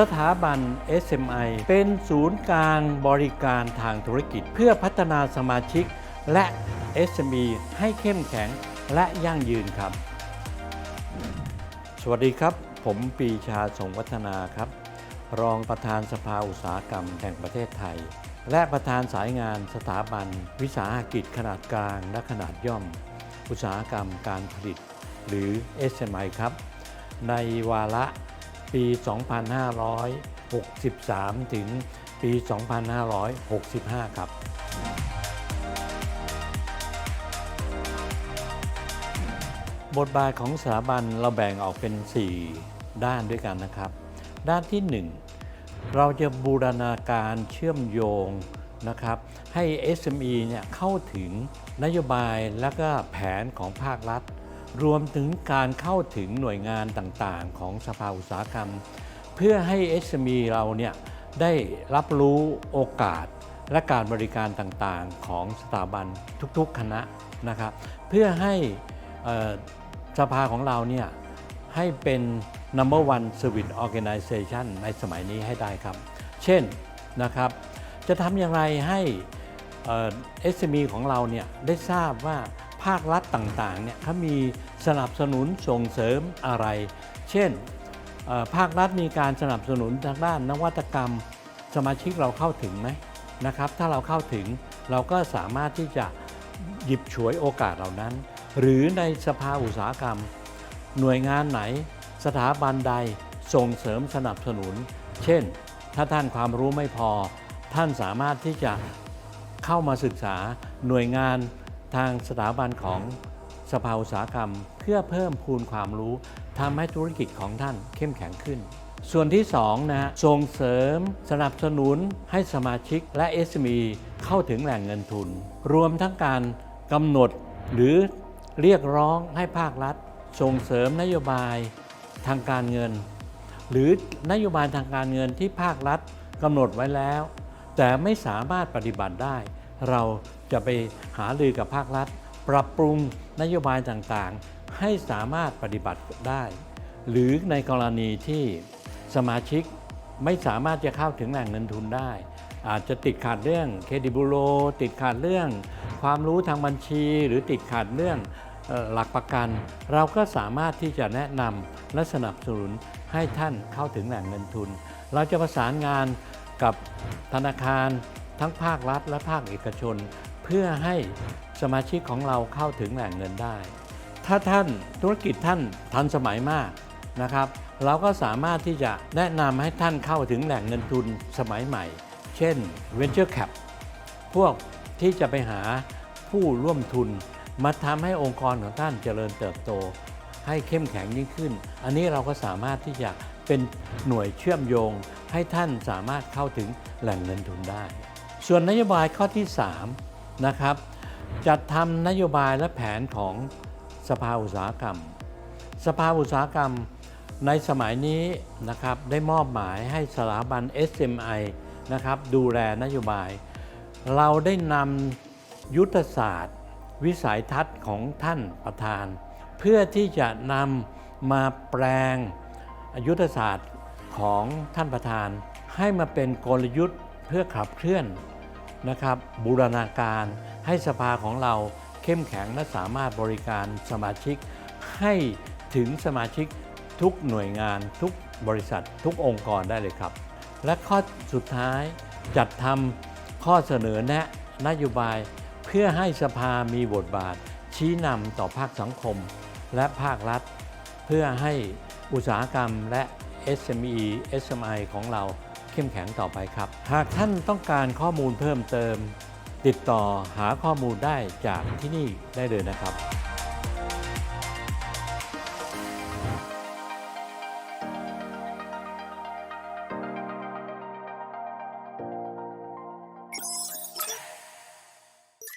สถาบัน SMI เป็นศูนย์กลางบริการทางธุรกิจ เพื่อพัฒนาสมาชิกและ SME ให้เข้มแข็งและยั่งยืนครับ สวัสดีครับ ผมปีชาสงวัฒนาครับ รองประธานสภาอุตสาหกรรมแห่งประเทศไทย และประธานสายงานสถาบัน วิสาหกิจขนาดกลางและขนาดย่อม อุตสาหกรรมการผลิต หรือ SMI ครับ ในวาระ ปี 2563 ถึงปี 2565 ครับ บทบาทของสถาบันเราแบ่งออกเป็น 4 ด้านด้วยกันนะครับ ด้านที่ 1 เราจะบูรณาการเชื่อมโยงนะครับให้ SME เนี่ยเข้าถึงนโยบายและก็แผนของภาครัฐ รวมถึงการเข้าถึงหน่วยงานต่างๆ ของสภาอุตสาหกรรม เพื่อให้ SME เราเนี่ยได้รับรู้โอกาสและการบริการต่างๆ ของสถาบันทุกๆคณะนะครับ เพื่อให้สภาของเราเนี่ยให้เป็น number one service organization ในสมัยนี้ให้ได้ครับ เช่นนะครับ จะทำอย่างไรให้เอ่อ SME ของเราเนี่ยได้ทราบว่า ภาครัฐต่างๆเนี่ยเขามีสนับสนุนส่งเสริมอะไร เช่นภาครัฐมีการสนับสนุนทางด้านนวัตกรรม สมาชิกเราเข้าถึงไหมนะครับ ถ้าเราเข้าถึงเราก็สามารถที่จะหยิบฉวยโอกาสเหล่านั้น หรือในสภาอุตสาหกรรม หน่วยงานไหน สถาบันใดส่งเสริมสนับสนุน เช่น ถ้าท่านความรู้ไม่พอ ท่านสามารถที่จะเข้ามาศึกษาหน่วยงาน ทางสถาบันของสภาอุตสาหกรรม เพื่อเพิ่มพูนความรู้ทำให้ธุรกิจของท่านเข้มแข็งขึ้น ส่วนที่2นะฮะส่งเสริมสนับสนุนให้สมาชิกและ SME เข้าถึงแหล่งเงินทุน รวมทั้งการกำหนดหรือเรียกร้องให้ภาครัฐ ส่งเสริมนโยบายทางการเงิน หรือนโยบายทางการเงินที่ภาครัฐกำหนดไว้แล้ว แต่ไม่สามารถปฏิบัติได้ เรา จะไปหารือกับภาครัฐ ปรับปรุงนโยบายต่างๆ ให้สามารถปฏิบัติได้ หรือในกรณีที่สมาชิกไม่สามารถจะเข้าถึงแหล่งเงินทุนได้ อาจจะติดขัดเรื่องเครดิตบูโร ติดขัดเรื่อง ความรู้ทางบัญชี หรือติดขัดเรื่องหลักประกัน เราก็สามารถที่จะแนะนำและสนับสนุนให้ท่านเข้าถึงแหล่งเงินทุน เราจะประสานงานกับธนาคารทั้งภาครัฐและภาคเอกชน เพื่อให้สมาชิกของเราเข้าถึงแหล่งเงินได้ ถ้าท่านธุรกิจท่านทันสมัยมากนะครับ เราก็สามารถที่จะแนะนำให้ท่านเข้าถึงแหล่งเงินทุนสมัยใหม่ เช่น Venture Cap พวกที่จะไปหาผู้ร่วมทุนมาทำให้องค์กรของท่านเจริญเติบโต ให้เข้มแข็งยิ่งขึ้น อันนี้เราก็สามารถที่จะเป็นหน่วยเชื่อมโยง ให้ท่านสามารถเข้าถึงแหล่งเงินทุนได้ ส่วนนโยบายข้อที่ 3 นะครับ จัดทำนโยบายและแผนของสภาอุตสาหกรรม สภาอุตสาหกรรมในสมัยนี้นะครับได้มอบหมายให้สถาบัน SMI นะครับดูแลนโยบาย เราได้นำยุทธศาสตร์ วิสัยทัศน์ของท่านประธาน เพื่อที่จะนำมาแปลงยุทธศาสตร์ของท่านประธาน ให้มาเป็นกลยุทธ์เพื่อขับเคลื่อน นะครับบูรณาการให้สภาของเราเข้มแข็งและสามารถบริการสมาชิก ให้ถึงสมาชิกทุกหน่วยงานทุกบริษัททุกองค์กรได้เลยครับ และข้อสุดท้ายจัดทำข้อเสนอแนะนโยบายเพื่อให้สภามีบทบาท ชี้นำต่อภาคสังคม และภาครัฐ เพื่อให้อุตสาหกรรมและ SME SMI ของเรา เข้มแข็งต่อไปครับ หากท่านต้องการข้อมูลเพิ่มเติม ติดต่อหาข้อมูลได้จากที่นี่ได้เลยนะครับ